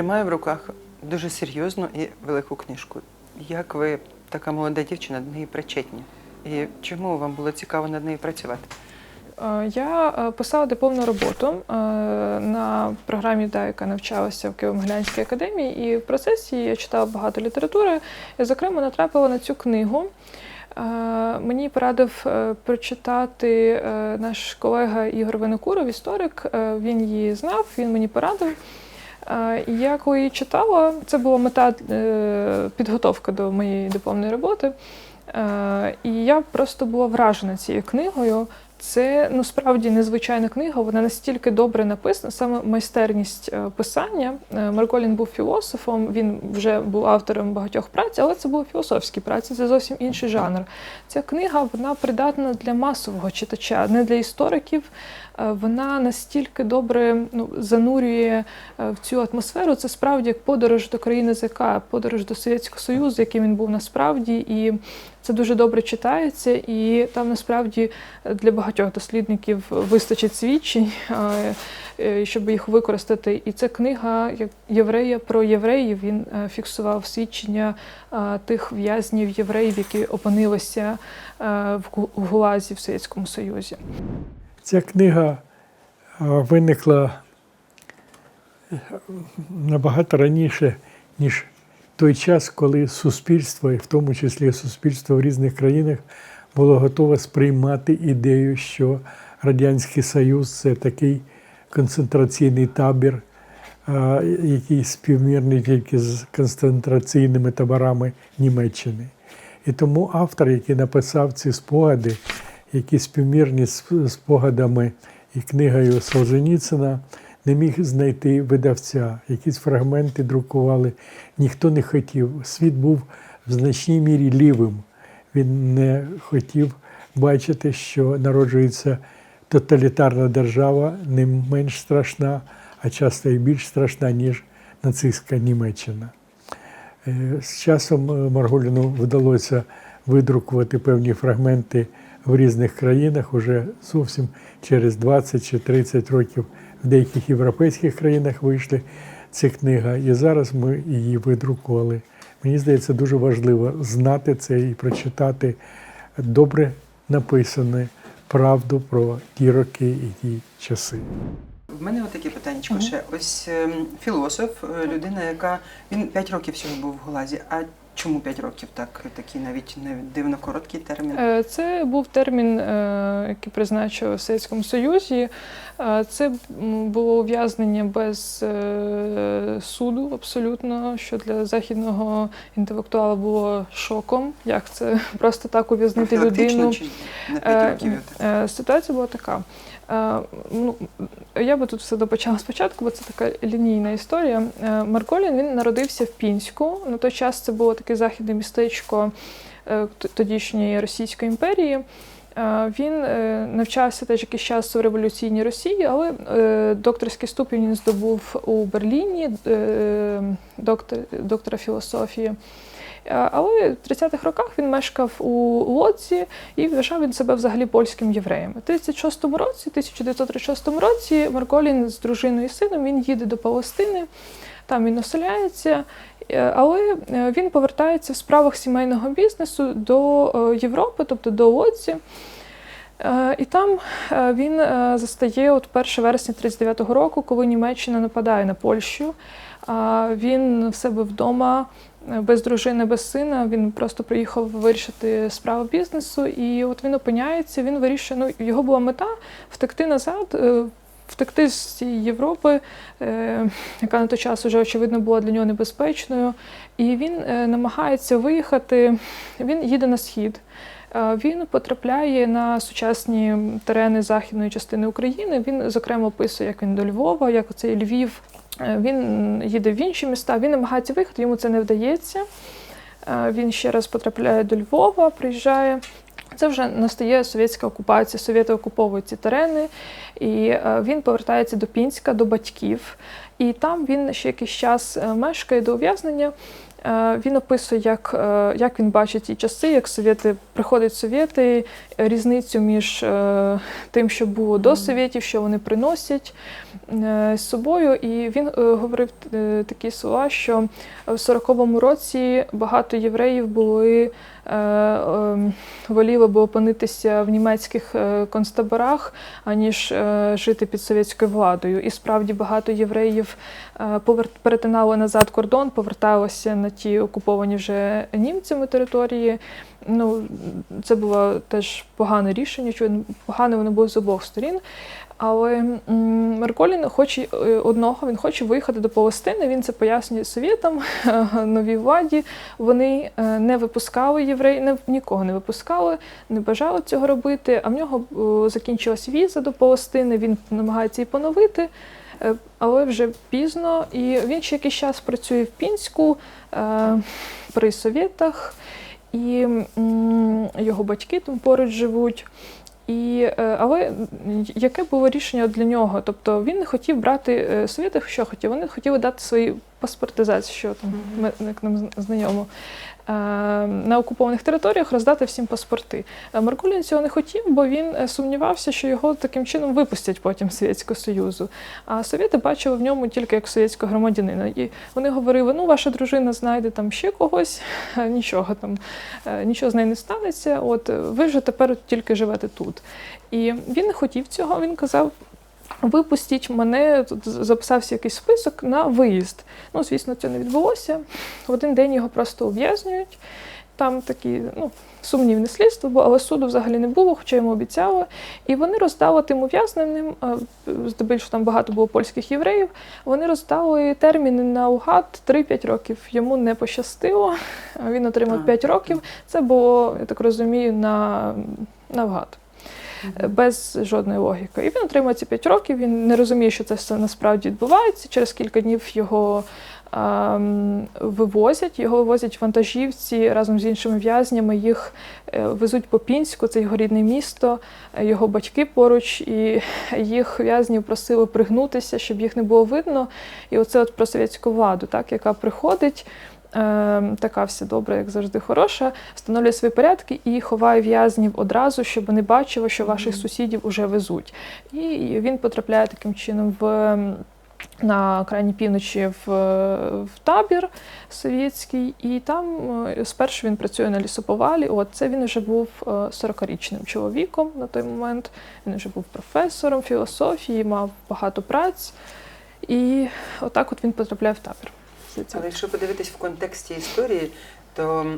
тримаю в руках дуже серйозну і велику книжку. Як ви, така молода дівчина, до неї причетні? І чому вам було цікаво над нею працювати? Е, Я е, писала дипломну роботу е, на програмі, да, яка навчалася в Києво-Могилянській академії, і в процесі я читала багато літератури. І, зокрема, натрапила на цю книгу. Мені порадив прочитати наш колега Ігор Винокуров, історик. Він її знав, він мені порадив. Я коли читала, це була мета е, підготовки до моєї дипломної роботи. Е, І я просто була вражена цією книгою. Це насправді незвичайна книга. Вона настільки добре написана, саме майстерність е, писання. Е, Марголін був філософом, він вже був автором багатьох праць, але це були філософські праці, це зовсім інший жанр. Ця книга вона придатна для масового читача, не для істориків. Е, Вона настільки добре ну, занурює в цю атмосферу. Це справді як подорож до країни ЗК, подорож до Совєтського Союзу, яким він був насправді, і це дуже добре читається. І там насправді для багатьох дослідників вистачить свідчень, е, щоб їх використати. І це книга єврея про євреїв. Він е, фіксував свідчення тих в'язнів євреїв, які опинилися е, в Гу- в Гулазі в Совєтському Союзі. Ця книга виникла набагато раніше, ніж той час, коли суспільство, і в тому числі суспільство в різних країнах, було готове сприймати ідею, що Радянський Союз це такий концентраційний табір, який співмірний тільки з концентраційними таборами Німеччини. І тому автор, який написав ці спогади, які співмірні з спогадами і книгою Солженіцина, не міг знайти видавця. Якісь фрагменти друкували, ніхто не хотів. Світ був в значній мірі лівим. Він не хотів бачити, що народжується тоталітарна держава, не менш страшна, а часто і більш страшна, ніж нацистська Німеччина. Е, З часом е, Марголіну вдалося видрукувати певні фрагменти в різних країнах уже зовсім через 20 чи 30 років в деяких європейських країнах вийшли ця книга, і зараз ми її видрукували. Мені здається, дуже важливо знати це і прочитати добре написане правду про ті роки і ті часи. В мене отаке питання ще. Ось ем, філософ, е, людина, яка він 5 років всього був в Гулазі. А чому 5 років? Так, такий навіть навіть дивно короткий термін. Е, Це був термін, е, який призначив в Совєтському Союзі. Е, Це було ув'язнення без суду абсолютно, що для західного інтелектуала було шоком. Як це просто так ув'язнити людину? чи на 5 років? Ситуація була така. Е, Ну, я би тут все допочала спочатку, бо це така лінійна історія. Е, Марколін він народився в Пінську. На той час це було таке західне містечко е, тодішньої Російської імперії. Е, Він е, навчався теж якийсь час в революційній Росії, але е, докторський ступінь він здобув у Берліні, доктор, доктора філософії. Але в 30-х роках він мешкав у Лодзі і вважав він себе взагалі польським євреєм. У 36-му році, 1936 році, Марголін з дружиною і сином він їде до Палестини, там він оселяється, але е, він повертається в справах сімейного бізнесу до е, Європи, тобто до Лодзі. Е, І там е, він е, застає от 1 вересня 39-го року, коли Німеччина нападає на Польщу. Він в себе вдома е, без дружини, без сина. Він просто приїхав вирішити справу бізнесу. І от він опиняється, він вирішує. Ну, його була мета втекти назад. Втекти з цієї Європи, е, яка на той час вже очевидно була для нього небезпечною, і він е, намагається виїхати. Він їде на схід. Е, Він потрапляє на сучасні терени західної частини України. Він зокрема описує, як він до Львова, як оцей Львів. Він їде в інші міста. Він намагається виїхати, йому це не вдається. Він ще раз потрапляє до Львова, приїжджає. Це вже настає совєтська окупація, совєти окуповують ці терени, і е, він повертається до Пінська, до батьків. І там він ще якийсь час е, мешкає до ув'язнення. Е, Він описує, як, як він бачить ті часи, як совєти приходять совєти, різницю між тим, що було до совєтів, що вони приносять з собою. І він говорив такі слова, що в 40-му році багато євреїв були. е, е, Воліли би опинитися в німецьких концтаборах, аніж жити під совєтською владою. І справді багато євреїв е, перетинали назад кордон, поверталися на ті окуповані вже німцями території. Ну, це було теж погане рішення, погане воно було з обох сторін. Але Мерколін хоче одного, він хоче виїхати до Палестини. Він це пояснює совєтам, новій владі. Вони е, не випускали євреїв, не, нікого не випускали, не бажали цього робити. А в нього е, закінчилась віза до Палестини, він намагається її поновити. е, Але вже пізно, і він ще якийсь час працює в Пінську е, при совєтах, і м, його батьки там поруч живуть. І, е, але яке було рішення для нього? Тобто він не хотів брати е, що хотів? Вони хотіли дати свої паспортизації, що там ми- як нам знайомо. е, На окупованих територіях роздати всім паспорти. Е, Маркулін цього не хотів, бо він е, сумнівався, що його таким чином випустять потім з Совєтського Союзу. А совєти бачили в ньому тільки як совєтського громадянина. І вони говорили: ну, ваша дружина знайде там ще когось, нічого там, нічого з нею не станеться. От ви вже тепер тільки живете тут. І він не хотів цього. Він казав. Випустіть мене, тут записався якийсь список на виїзд. Ну, звісно, це не відбулося. В один день його просто ув'язнюють. Там такі ну, сумнівне слідство, було, але суду взагалі не було, хоча йому обіцяли. І вони роздали тим ув'язненим, здебільшого там багато було польських євреїв. Вони роздали терміни наугад 3-5 років. Йому не пощастило. Він отримав 5 років. Це було, я так розумію, на навгад без жодної логіки. І він отримує ці 5 років. Він не розуміє, що це все насправді відбувається. Через кілька днів його ем, вивозять, його вивозять вантажівці разом з іншими в'язнями. Їх е, везуть по Пінську, це його рідне місто, е, його батьки поруч, і їх в'язнів просили пригнутися, щоб їх не було видно. І оце от про совєтську владу, так, яка приходить. Е, така вся добра, як завжди, хороша, встановлює свої порядки і ховає в'язнів одразу, щоб вони бачили, що ваших сусідів уже везуть. І він потрапляє таким чином в. ем, На крайній півночі в, в табір совєтський, і там е, спершу він працює на лісоповалі. От це він вже був е, 40-річним чоловіком на той момент. Він вже був професором філософії, мав багато праць, і отак от він потрапляє в табір. Але якщо подивитись в контексті історії, то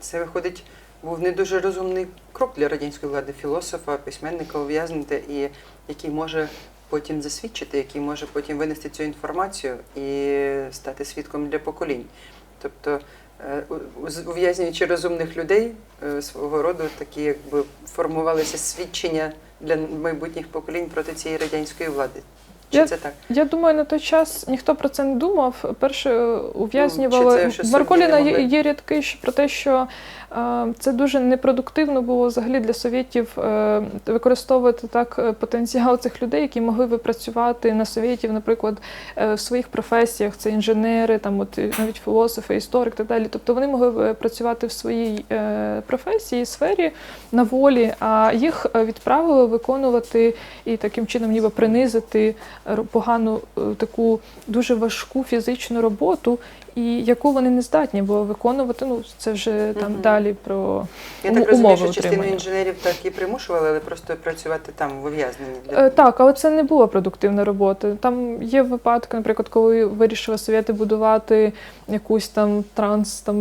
це виходить, був не дуже розумний крок для радянської влади філософа, письменника ув'язнити, і який може потім засвідчити, який може потім винести цю інформацію і стати свідком для поколінь. Тобто е, ув'язнюючи розумних людей е, свого роду, такі якби формувалися свідчення для майбутніх поколінь проти цієї радянської влади. Чи Я- це так? Я думаю, на той час ніхто про це не думав. Перше е, ув'язнювали Ну, Марколіна є, є рядки про те, що е, це дуже непродуктивно було взагалі для совєтів е, використовувати так е, потенціал цих людей, які могли би працювати на совєтів, наприклад, е, в своїх професіях. Це інженери, там от навіть філософи, історик, так далі. Тобто вони могли б працювати в своїй е, професії, сфері на волі, а їх е, відправили виконувати і таким чином ніби принизити погану е, таку дуже важку фізичну роботу, і яку вони не здатні було виконувати. Ну це вже там далі про Я так розумію, що частину інженерів так і примушували, але просто працювати там в ув'язненні. Е, Так, але це не була продуктивна робота. Там є випадки, наприклад, коли вирішили совєти будувати якусь там транс там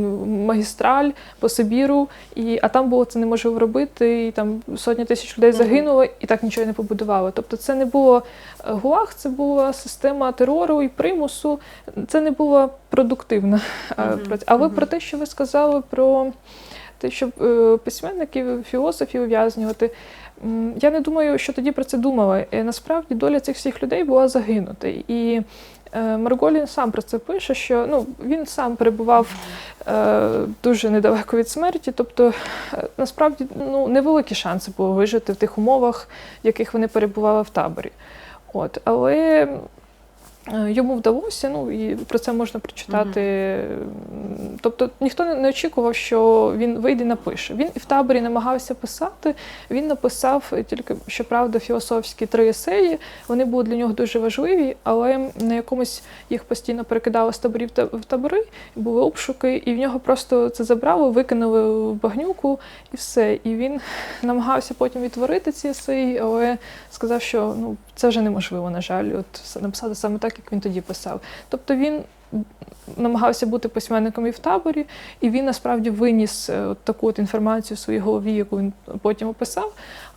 магістраль по Сибіру, і а там було це неможливо робити, і там сотні тисяч людей загинуло, і так нічого не побудували. Тобто, це не було е, гулаг, це була система терору і примусу. Це не було продуктивна. Мгм. праця. А ви Мгм. про те, що ви сказали про те, щоб е, письменників, філософів ув'язнювати. Я не думаю, що тоді про це думали. Е, Насправді доля цих всіх людей була загинути. І Марголін сам про це пише, що ну, він сам перебував е, дуже недалеко від смерті. Тобто, насправді, ну, невеликі шанси було вижити в тих умовах, в яких вони перебували в таборі. От, але Йому вдалося, ну і про це можна прочитати. М, Тобто ніхто не- очікував, що він вийде і напише. Він і в таборі намагався писати. Він написав е, тільки, щоправда, філософські три есеї. Вони були для нього дуже важливі, але на якомусь їх постійно перекидали з таборів та- в табори, були обшуки, і в нього просто це забрали, викинули в багнюку і все. І він намагався потім відтворити ці есеї, але сказав, що ну це вже неможливо, на жаль, от написати саме так, як він тоді писав. Тобто він намагався бути письменником і в таборі, і він насправді виніс е, от таку от інформацію в своїй голові, яку він потім описав.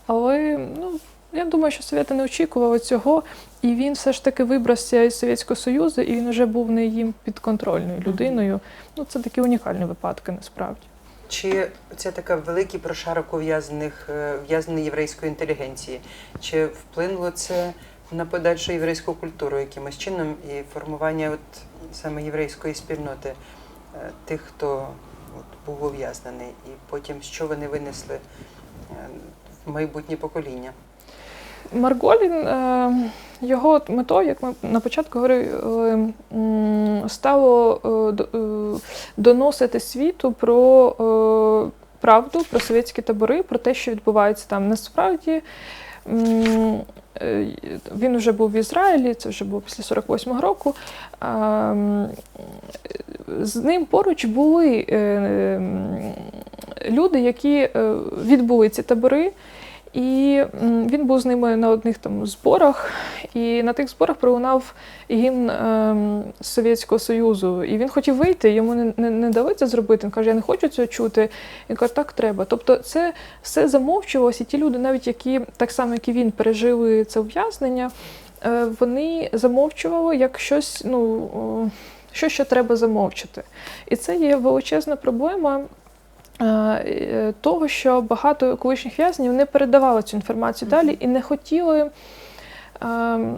Але ну, я думаю, що совєти не очікували цього, і він все ж таки вибрався із Совєтського Союзу, і він вже був не їм підконтрольною людиною. Ну, це такі унікальні випадки насправді. Чи це така великий прошарок ув'язаних е, єврейської інтелігенції? Чи вплинуло це на подальшу єврейську культуру якимось чином і формування от саме єврейської спільноти е, тих, хто от, був ув'язнений, і потім що вони винесли е, в майбутнє покоління? Марголін, е, його метою, як ми на початку говорили, стало е, д- е, доносити світу про правду, про совєтські табори, про те, що відбувається там. Насправді він вже був в Ізраїлі, це вже було після 48-го року. З ним поруч були люди, які відбули ці табори. І він був з ними на одних там зборах, і на тих зборах пролунав гімн ем, Совєтського Союзу. І він хотів вийти, йому не, не, не дали це зробити. Він каже, я не хочу цього чути. Він каже, так треба. Тобто це все замовчувалося, і ті люди, навіть які так само, як і він, пережили це ув'язнення, е, вони замовчували як щось, ну, що ще треба замовчати. І це є величезна проблема. Е, е, Того, що багато колишніх в'язнів не передавали цю інформацію далі і не хотіли, е,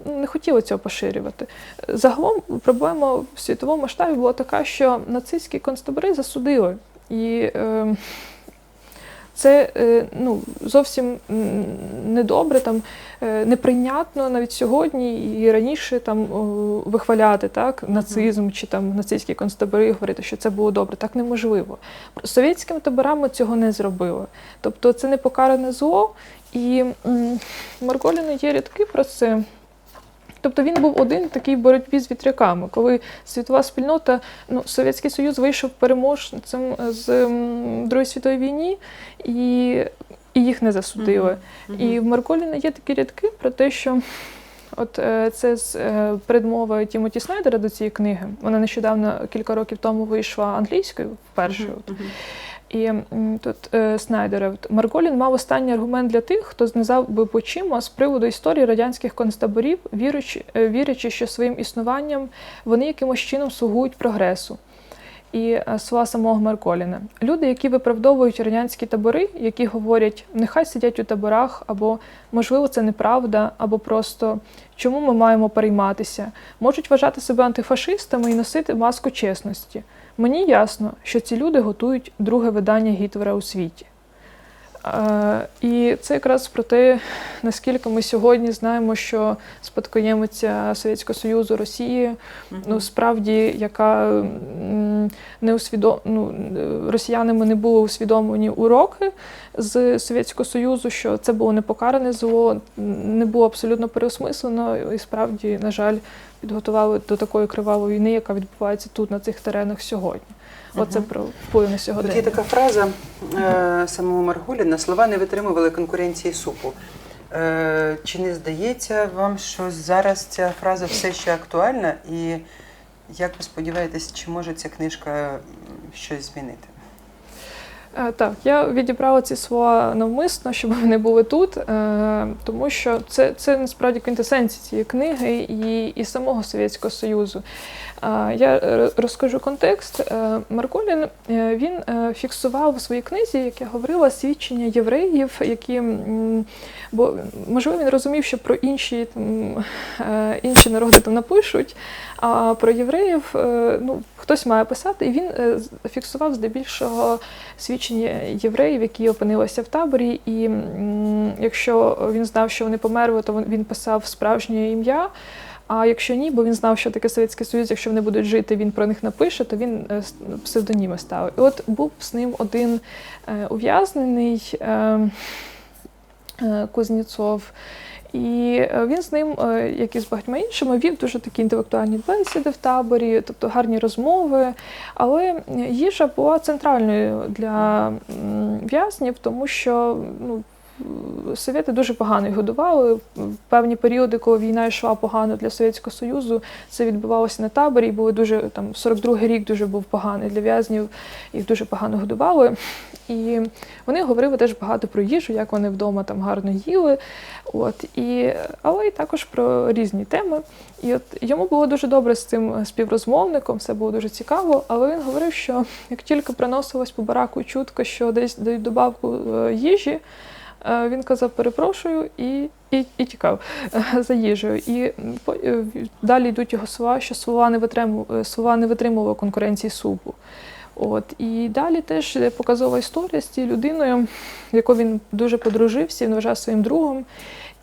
не хотіли цього поширювати. Загалом проблема в світовому масштабі була така, що нацистські концтабори засудили. І е, це е, ну, зовсім недобре, там, е, неприйнятно навіть сьогодні і раніше там, вихваляти так, нацизм чи там, нацистські концтабори, і говорити, що це було добре. Так неможливо. Совєтськими таборами цього не зробили. Тобто це не покаране зло, і Марголіна є рядки про це. Тобто він був один в такій боротьбі з вітряками, коли світова спільнота, ну, Совєтський Союз вийшов переможцем з Другої світової війни, і, і їх не засудили. І в Марголіна є такі рядки про те, що от е, це з е, предмови Тімоті Снайдера до цієї книги. Вона нещодавно кілька років тому вийшла англійською вперше. От. І тут е, Снайдера Марголін мав останній аргумент для тих, хто знизав би плечима з приводу історії радянських концтаборів, вірячи, е, вірячи, що своїм існуванням вони якимось чином слугують прогресу. І е, слова самого Марголіна. Люди, які виправдовують радянські табори, які говорять, нехай сидять у таборах, або можливо це неправда, або просто чому ми маємо перейматися, можуть вважати себе антифашистами і носити маску чесності. Мені ясно, що ці люди готують друге видання Гітлера у світі. Е, І це якраз про те, наскільки ми сьогодні знаємо, що спадкоємиця Совєтського Союзу Росії, ну справді, яка не усвідом... ну, росіянами не були усвідомлені уроки з Совєтського Союзу, що це було непокаране зло, не було абсолютно переосмислено, і справді, на жаль, підготували до такої кривавої війни, яка відбувається тут, на цих теренах сьогодні. Оце про вплив на Тут є така фраза е, самого Марголіна: слова не витримували конкуренції супу. Е, чи не здається вам, що зараз ця фраза все ще актуальна? І як ви сподіваєтесь, чи може ця книжка щось змінити? Е, Так, я відібрала ці слова навмисно, щоб вони були тут, е, тому що це, це насправді квінтесенція цієї книги і, і самого Совєтського Союзу. Е, Я розкажу контекст. Марголін е, він фіксував у своїй книзі, як я говорила, свідчення євреїв, які бо можливо він розумів, що про інші там, інші народи там напишуть, а про євреїв ну, хтось має писати, і він фіксував здебільшого свідчення євреїв, які опинилися в таборі. І якщо він знав, що вони померли, то він- писав справжнє ім'я. А якщо ні, бо він знав, що таке Совєтський Союз, якщо вони будуть жити, він про них напише, то він е, псевдоніми ставив. І от був з ним один е, ув'язнений е, е, Кузнєцов. І е, він з ним, е, як і з багатьма іншими, вів дуже такі інтелектуальні бесіди в таборі, тобто гарні розмови. Але їжа була центральною для в'язнів, тому що ну, совєти дуже погано їх годували. В певні періоди, коли війна йшла погано для Совєтського Союзу, це відбувалося на таборі. І дуже там 42-й рік дуже був поганий для в'язнів, їх дуже погано годували. І вони говорили теж багато про їжу, як вони вдома там гарно їли. От і але й також про різні теми. І от йому було дуже добре з цим співрозмовником, все було дуже цікаво. Але він говорив, що як тільки приносилось по бараку чутка, що десь дають добавку е, їжі. Е, Він казав перепрошую і, і, і тікав е, за їжею. І е, далі йдуть його слова, що слова не витримували, слова не витримували конкуренції супу. От і далі теж показова історія з цією людиною, якою він дуже подружився, він вважав своїм другом.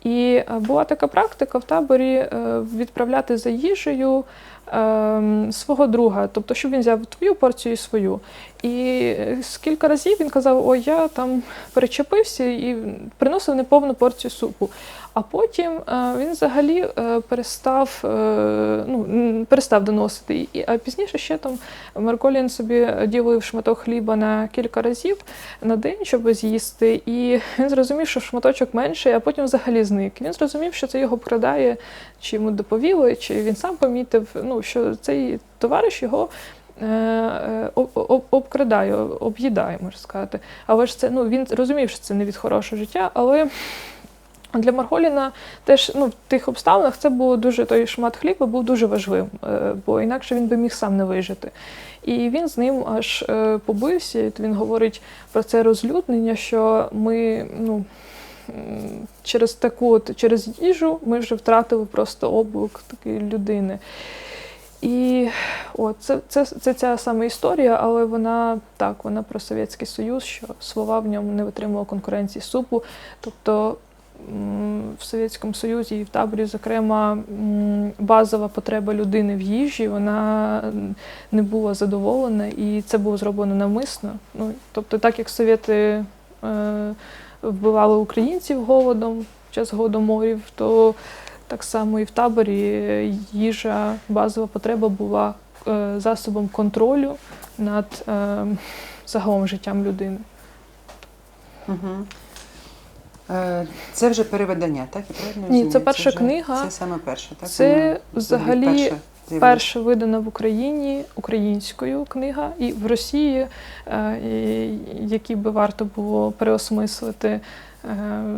І була така практика в таборі відправляти за їжею ем, свого друга, тобто, щоб він взяв твою порцію і свою. І з кілька разів він казав: Ой, я там перечепився і приносив неповну порцію супу. А потім е, він взагалі е, перестав, е, ну, перестав доносити. А пізніше ще там Марколін собі ділив шматок хліба на кілька разів на день, щоб з'їсти. І він зрозумів, що шматочок менший, а потім взагалі зник. Він зрозумів, що це його вкрадає, чи йому доповіли, чи він сам помітив, ну, що цей товариш його. Е, е, об- об- Обкрадає, об'їдає, можна сказати. Але ж це ну він розумів, що це не від хорошого життя, але для Марголіна теж ну, в тих обставинах це було дуже той шмат хліба був дуже важливим, е, бо інакше він би міг сам не вижити. І він з ним аж побився. Він говорить про це розлюднення, що ми ну, через таку от, через їжу ми вже втратили просто облик такої людини. І от, це, це, це ця саме історія, але вона так, вона про Совєтський Союз, що слова в ньому не витримували конкуренції супу. Тобто в Совєтському Союзі і в таборі, зокрема, базова потреба людини в їжі, вона не була задоволена, і це було зроблено навмисно. Ну, тобто, так як совєти е, вбивали українців голодом в час голодоморів, то так само і в таборі е, їжа, базова потреба була е, засобом контролю над е, загалом життям людини. Угу. Це вже переведення, так? Я правильно Ні, це перша вже- книга. Це саме перша, так? Це взагалі перша. Перша видана в Україні українською книга, і в Росії, які би варто було переосмислити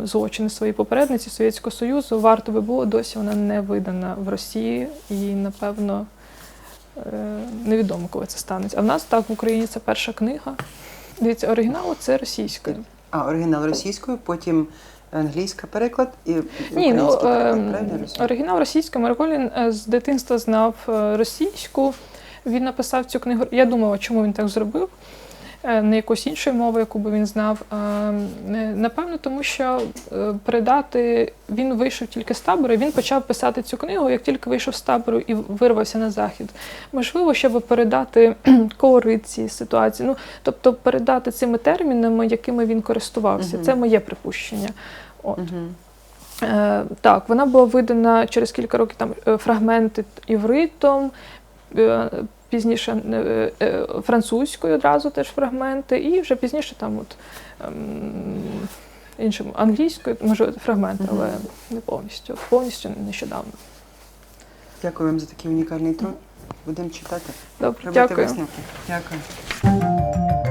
злочини своєї попередниці Совєтського Союзу, варто би було досі вона не видана в Росії, і напевно е, невідомо, коли це станеться. А в нас так в Україні це перша книга. Дивіться, оригінал це російською. А, оригінал російською, потім англійська переклад і Ні, ну переклад, ем, правильно оригінал російський Марголін е, з дитинства знав е, російську. Він написав цю книгу. Я думала, чому він так зробив. Е, Не якусь іншою мовою, яку би він знав. Е, Напевно, тому що е, передати він вийшов тільки з табору. Він почав писати цю книгу, як тільки вийшов з табору і вирвався на захід. Можливо, щоб передати колорит цієї ситуації. Ну, тобто передати цими термінами, якими він користувався. Мгм. Це моє припущення. От. Мгм. Е, так, вона була видана через кілька років там фрагменти івритом, пізніше е, е, французькою одразу теж фрагменти, і вже пізніше там от ем, іншим англійською, може фрагменти, Мгм. але не повністю. Повністю нещодавно. Дякую вам за такий унікальний труд. Будемо читати. Добре, Робити дякую. висновки. Дякую.